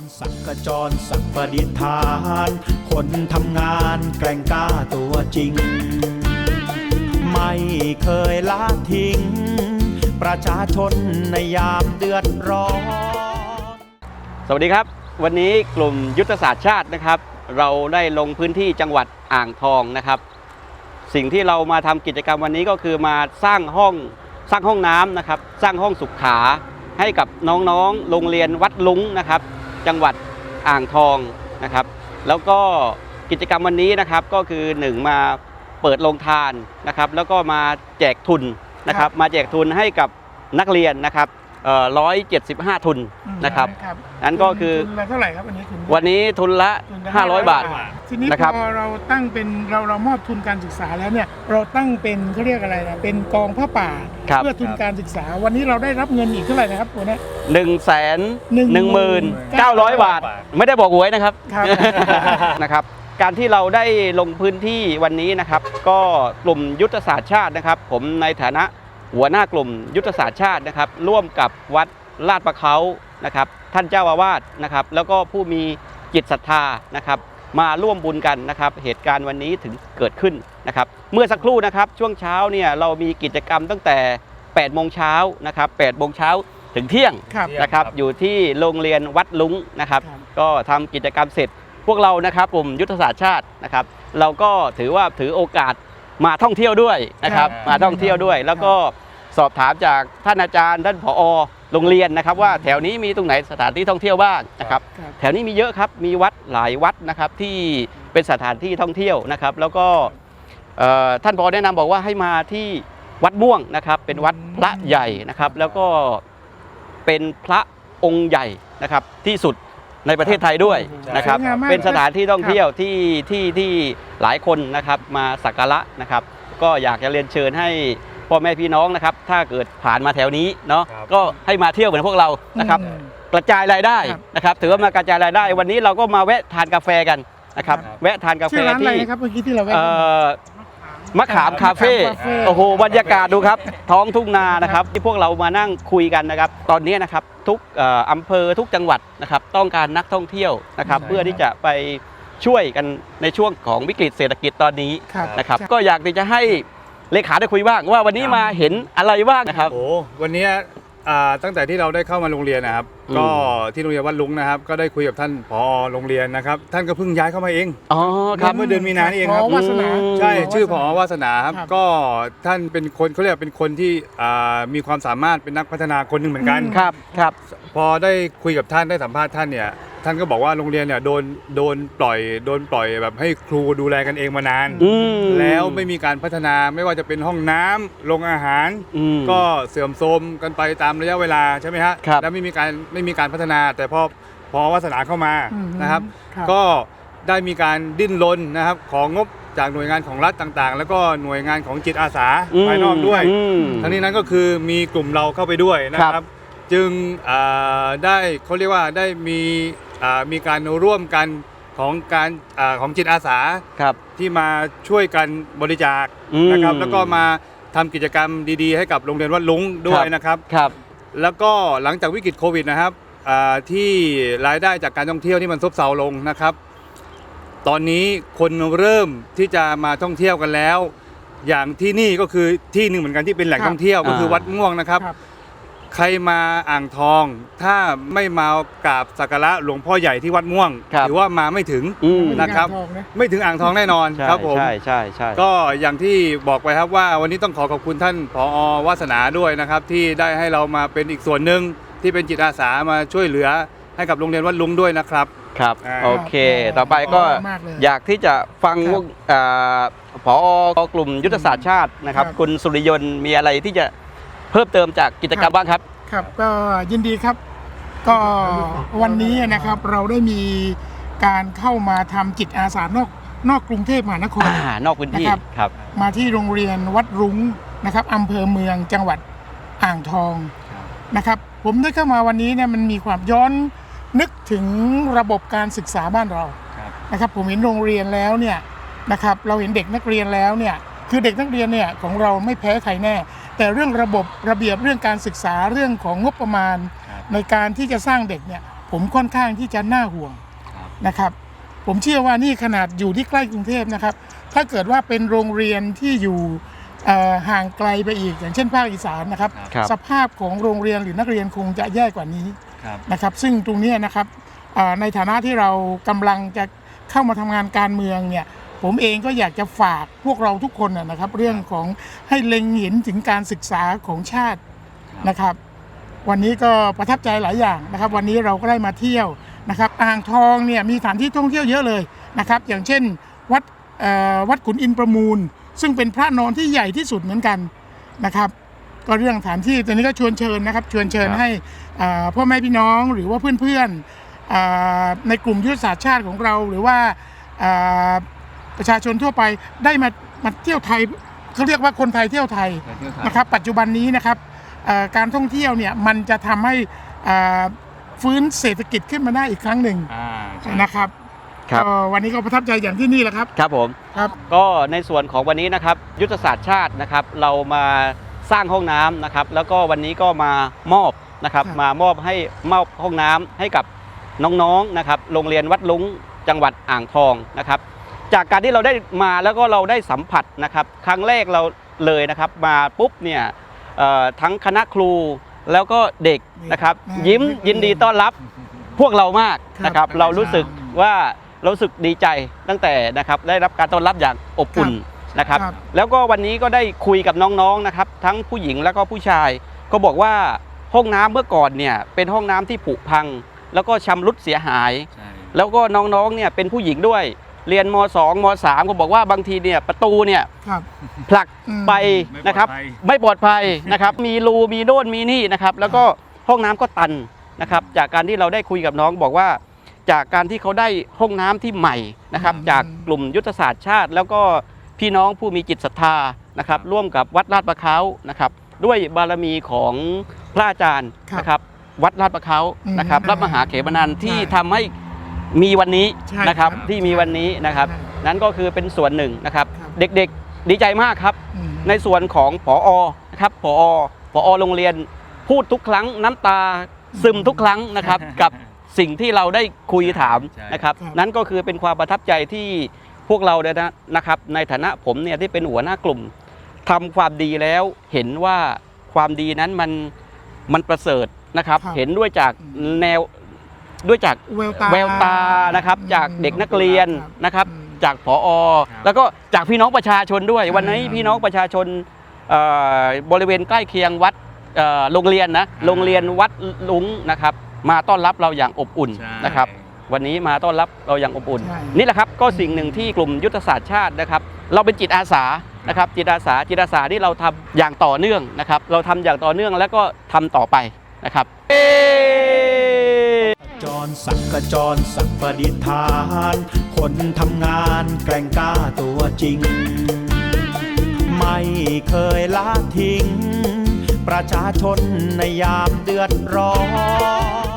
รสักกจรสักประดิษฐาน คนทำงานแกร่งกล้าตัวจริง ไม่เคยละทิ้ง ประชาชนในยามเดือดร้อน สวัสดีครับ วันนี้กลุ่มยุทธศาสตร์ชาตินะครับ เราได้ลงพื้นที่จังหวัดอ่างทองนะครับ สิ่งที่เรามาทำกิจกรรมวันนี้ก็คือมาสร้างห้องสร้างห้องน้ำนะครับ สร้างห้องสุขาให้กับน้องๆ โรงเรียนวัดลุงนะครับ จังหวัดอ่างทองนะครับ แล้วก็กิจกรรมวันนี้นะครับก็คือหนึ่งมาเปิดโรงทานนะครับ แล้วก็มาแจกทุนนะครับ มาแจกทุนให้กับนักเรียนนะครับ ร้อยเจ็ดสิบห้าทุนนะครับครับนั่นก็คือทุนละเท่าไหร่ครับวันนี้ทุนวันนี้ทุนละทุนละ500 บาททีนี้นะครับพอเราตั้งเป็นเราเรามอบทุนการศึกษาแล้วเนี่ยเราตั้งเป็นเขาเรียกอะไรนะเป็นกองผ้าป่าครับเพื่อทุนการศึกษา วันนี้เราได้รับเงินอีกเท่าไหร่นะครับตัวเนี้ยหนึ่งแสนหนึ่งหมื่นเก้าร้อยบาท ไม่ได้บอกหวยนะครับครับนะครับการที่เราได้ลงพื้นที่วันนี้นะครับ ก็กลุ่มยุทธศาสตร์ชาตินะครับ ผมในฐานะ หัวหน้ากลุ่มยุทธศาสตร์ชาตินะครับ ร่วมกับวัดลาดประเขานะครับ ท่านเจ้าอาวาสนะครับ แล้วก็ผู้มีจิตศรัทธานะครับ มาร่วมบุญกันนะครับ เหตุการณ์วันนี้ถึงเกิดขึ้นนะครับ เมื่อสักครู่นะครับช่วงเช้าเนี่ยเรามีกิจกรรมตั้งแต่ 8 โมงเช้านะครับ8โมงเช้าถึงเที่ยงครับนะครับ อยู่ที่โรงเรียนวัดลุงนะครับครับก็ทำกิจกรรมเสร็จพวกเรานะครับกลุ่มยุทธศาสตร์ชาตินะครับ เราก็ถือว่าถือโอกาส มาท่องเที่ยวด้วยนะครับครับมาท่องเที่ยวด้วย แล้วก็สอบถามจากท่านอาจารย์ท่านผอโรงเรียนนะครับ ว่าแถวนี้มีตรงไหนสถานที่ท่องเที่ยวบ้างนะครับครับแถวนี้มีเยอะครับมีวัดหลายวัดนะครับที่เป็นสถานที่ท่องเที่ยวนะครับ แล้วก็เอ่อท่านพอแนะนำบอกว่าให้มาที่วัดม่วงนะครับ เป็นวัดพระใหญ่นะครับ แล้วก็เป็นพระองค์ใหญ่นะครับที่สุด ในประเทศไทยด้วยนะครับสวยงามมากเป็นสถานที่ท่องเที่ยวที่ที่ที่หลายคนนะครับมาสักการะนะครับ ก็อยากจะเรียนเชิญให้พ่อแม่พี่น้องนะครับ ถ้าเกิดผ่านมาแถวนี้เนาะครับก็ให้มาเที่ยวเหมือนพวกเรานะครับอืมกระจายรายได้ครับนะครับ ถือว่ามากระจายรายได้ วันนี้เราก็มาแวะทานกาแฟกันนะครับครับแวะทานกาแฟชื่อร้านอะไรที่นะครับเมื่อกี้ที่เราแวะเอ่อ มะขามคาเฟ่มะขามคาเฟ่ โอ้โหบรรยากาศดูครับ ท้องทุ่งนานะครับ ที่พวกเรามานั่งคุยกันนะครับ ตอนนี้นะครับทุกเอ่ออำเภอทุกจังหวัดนะครับ ต้องการนักท่องเที่ยวนะครับ ใช่ เพื่อที่จะไปช่วยกันในช่วงของวิกฤตเศรษฐกิจตอนนี้ครับ นะครับใช่ก็อยากที่จะให้เลขาได้คุยบ้างว่าวันนี้มาเห็นอะไรบ้างนะครับ โอ้วันนี้อ่าตั้งแต่ที่เราได้เข้ามาโรงเรียนนะครับอืม ก็ที่โรงเรียนวัดลุงนะครับ ก็ได้คุยกับท่านผอโรงเรียนนะครับ ท่านก็เพิ่งย้ายเข้ามาเองอ๋อครับเมื่อเดือนมีนานี่เองครับ ผอวาสนาอืมใช่ผอวาสนาชื่อผอวาสนาครับ ครับ ก็ท่านเป็นคนเขาเรียกว่าเป็นคนที่อ่ามีความสามารถเป็นนักพัฒนาคนหนึ่งเหมือนกัน ครับครับ พอได้คุยกับท่านได้สัมภาษณ์ท่านเนี่ยท่านก็บอกว่าโรงเรียนเนี่ยโดนโดนปล่อยโดนปล่อยแบบให้ครูดูแลกันเองมานาน อืมแล้วไม่มีการพัฒนาไม่ว่าจะเป็นห้องน้ำโรงอาหาร อืม ก็เสื่อมโทรมกันไปตามระยะเวลาใช่ไหมฮะครับ แล้วไม่มีการไม่มีการพัฒนา แต่พอพอวาสนาเข้ามาอืมนะครับครับ ก็ได้มีการดิ้นรนนะครับ ของงบจากหน่วยงานของรัฐต่างๆ แล้วก็หน่วยงานของจิตอาสาภายนอกด้วยอืมทั้งนี้นั้นก็คือมีกลุ่มเราเข้าไปด้วยนะคครัรับบจึงอ่าได้เขาเรียกว่าได้มีอ่ามีการร่วมกันของการอาของจิตอาสาครับที่มาช่วยกันบริจาคอืมนะครับ แล้วก็มาทำกิจกรรมดีๆ ให้กับโรงเรียนวัดลุงด้วยนะครับครับ แล้วก็หลังจากวิกฤตโควิดนะครับอ่าที่รายได้จากการท่องเที่ยวที่มันซบเซาลงนะครับ ตอนนี้คนเริ่มที่จะมาท่องเที่ยวกันแล้ว อย่างที่นี่ก็คือที่หนึ่งเหมือนกันที่เป็นแหล่งครับท่องเที่ยวก็คืออ่าวัดม่วงนะครับครับ ใครมาอ่างทอง ถ้าไม่มากราบสักการะหลวงพ่อใหญ่ที่วัดม่วงครับถือว่ามาไม่ถึงอืม นะครับไม่มีงาทองนะไม่ถึงอ่างทองแน่นอนใช่ครับผม ใช่ใช่ใช่ ก็อย่างที่บอกไปครับว่าวันนี้ต้องขอขอบคุณท่านผอวาสนาด้วยนะครับ ที่ได้ให้เรามาเป็นอีกส่วนหนึ่งที่เป็นจิตอาสามาช่วยเหลือให้กับโรงเรียนวัดลุงด้วยนะครับ ครับ อ่า โอเค ต่อไปก็ขอบคุณมากเลยอยากที่จะฟังครับอ่าผอกลุ่มยุทธศาสตร์ชาตินะครับ ครับ คุณสุริยนต์มีอะไรที่จะ เพิ่มเติมจากกิจกรรมบ้างครับ ครับก็ยินดีครับ ก็วันนี้นะครับเราได้มีการเข้ามาทำจิตอาสานอกนอกกรุงเทพมหานครอ่านอกพื้นที่นะครับครับ มาที่โรงเรียนวัดรุ้งนะครับอำเภอเมืองจังหวัดอ่างทองนะครับ ผมได้เข้ามาวันนี้เนี่ยมันมีความย้อนนึกถึงระบบการศึกษาบ้านเราครับนะครับผมเห็นโรงเรียนแล้วเนี่ยนะครับเราเห็นเด็กนักเรียนแล้วเนี่ยคือเด็กนักเรียนเนี่ยของเราไม่แพ้ใครแน่ แต่เรื่องระบบระเบียบเรื่องการศึกษาเรื่องของงบประมาณ ครับในการที่จะสร้างเด็กเนี่ยผมค่อนข้างที่จะน่าห่วงครับ นะครับ ผมเชื่อว่านี่ขนาดอยู่ที่ใกล้กรุงเทพนะครับ ถ้าเกิดว่าเป็นโรงเรียนที่อยู่เอ่อห่างไกลไปอีก อย่างเช่นภาคอีสานนะครับ ครับ สภาพของโรงเรียนหรือนักเรียนคงจะแย่กว่านี้ ครับ นะครับซึ่งตรงเนี้ยนะครับเอ่อในฐานะที่เรากำลังจะเข้ามาทำงานการเมืองเนี่ย ผมเองก็อยากจะฝากพวกเราทุกคนนะนะครับ เรื่องของให้เล็งเห็นถึงการศึกษาของชาตินะครับ วันนี้ก็ประทับใจหลายอย่างนะครับ วันนี้เราก็ได้มาเที่ยวนะครับอ่างทองเนี่ยมีสถานที่ท่องเที่ยวเยอะเลยนะครับ อย่างเช่นวัดเอ่อวัดขุนอินทร์ประมูล ซึ่งเป็นพระนอนที่ใหญ่ที่สุดเหมือนกันนะครับก็เรื่องสถานที่ตอนนี้ก็ชวนเชิญนะครับ ชวนเชิญครับให้เอ่อพ่อแม่พี่น้องหรือว่าเพื่อนๆเอ่อในกลุ่มยุทธศาสตร์ชาติของเราหรือว่าเอ่อ ประชาชนทั่วไปได้มามาเที่ยวไทยเขาเรียกว่าคนไทยเที่ยวไทย นะครับ ปัจจุบันนี้นะครับเอ่อการท่องเที่ยวเนี่ยมันจะทำให้เอ่อฟื้นเศรษฐกิจขึ้นมาได้อีกครั้งหนึ่งอ่าใช่นะครับครับ ก็วันนี้ก็ประทับใจอย่างที่นี่แหละครับ ครับผม ครับ ก็ในส่วนของวันนี้นะครับ ยุทธศาสตร์ชาตินะครับ เรามาสร้างห้องน้ำนะครับ แล้วก็วันนี้ก็มามอบนะครับ ครับ มามอบให้มอบห้องน้ำให้กับน้องๆนะครับ โรงเรียนวัดลุงจังหวัดอ่างทองนะครับ จากการที่เราได้มาแล้วก็เราได้สัมผัสนะครับ ครั้งแรกเราเลยนะครับ มาปุ๊บเนี่ยเอ่อทั้งคณะครูแล้วก็เด็กนะครับอืมยิ้มยินดีต้อนรับพวกเรามากนะครับครับเรารู้สึกว่าเรารู้สึกดีใจตั้งแต่นะครับได้รับการต้อนรับอย่างอบอุ่นนะครับครับแล้วก็วันนี้ก็ได้คุยกับน้องๆนะครับ ทั้งผู้หญิงแล้วก็ผู้ชาย ก็บอกว่าห้องน้ำเมื่อก่อนเนี่ยเป็นห้องน้ำที่ผุพัง แล้วก็ชำรุดเสียหายใช่แล้วก็น้องๆเนี่ยเป็นผู้หญิงด้วย เรียนม 2 ม 3 ก็บอกว่าบางทีเนี่ยประตูเนี่ยครับ ผลักอืมไปนะครับ ไม่ปลอดภัยนะครับ มีรูมีโน่นมีนี่นะครับ แล้วก็ห้องน้ำก็ตันนะครับ จากการที่เราได้คุยกับน้องบอกว่า จากการที่เขาได้ห้องน้ำที่ใหม่นะครับ อืม จากกลุ่มยุทธศาสตร์ชาติ แล้วก็พี่น้องผู้มีจิตศรัทธานะครับ ร่วมกับวัดลาดประเขานะครับ ด้วยบารมีของพระอาจารย์ครับนะครับ วัดลาดประเขาอืมนะครับรับมหาเขมนันท์ที่ใช่ทำให้ มีวันนี้ใช่นะครับครับ ที่มีวันนี้นะครับใช่นั้นก็คือเป็นส่วนหนึ่งนะครับ ครับเด็กๆดีใจมากครับ อืม ในส่วนของผอนะครับผอผอโรงเรียนพูดทุกครั้งน้ำตาซึมทุกครั้งนะครับ กับสิ่งที่เราได้คุยถามใช่ นะครับ ครับ นั่นก็คือเป็นความประทับใจที่พวกเราเนี่ยนะนะครับ ในฐานะผมเนี่ยที่เป็นหัวหน้ากลุ่มทำความดีแล้วเห็นว่าความดีนั้นมันมันประเสริฐนะครับ ครับเห็นด้วยจากแนว ด้วยจากแววตาแววตานะครับ จากเด็กนักเรียนนะครับอืมจากผอครับแล้วก็จากพี่น้องประชาชนด้วยใช่วันนี้ครับพี่น้องประชาชนเอ่อบริเวณใกล้เคียงวัดเอ่อโรงเรียนนะโรงเรียนวัดลุงนะครับ มาต้อนรับเราอย่างอบอุ่นใช่นะครับ วันนี้มาต้อนรับเราอย่างอบอุ่นใช่นี่แหละครับก็สิ่งหนึ่งที่กลุ่มยุทธศาสตร์ชาตินะครับ เราเป็นจิตอาสานะครับจิตอาสาจิตอาสาที่เราทำอย่างต่อเนื่องนะครับ เราทำอย่างต่อเนื่องแล้วก็ทำต่อไปนะครับจ รสักกจรสักประดิษฐาน คนทำงานแกล้งกล้าตัวจริง ไม่เคยละทิ้ง ประชาชนในยามเดือดร้อน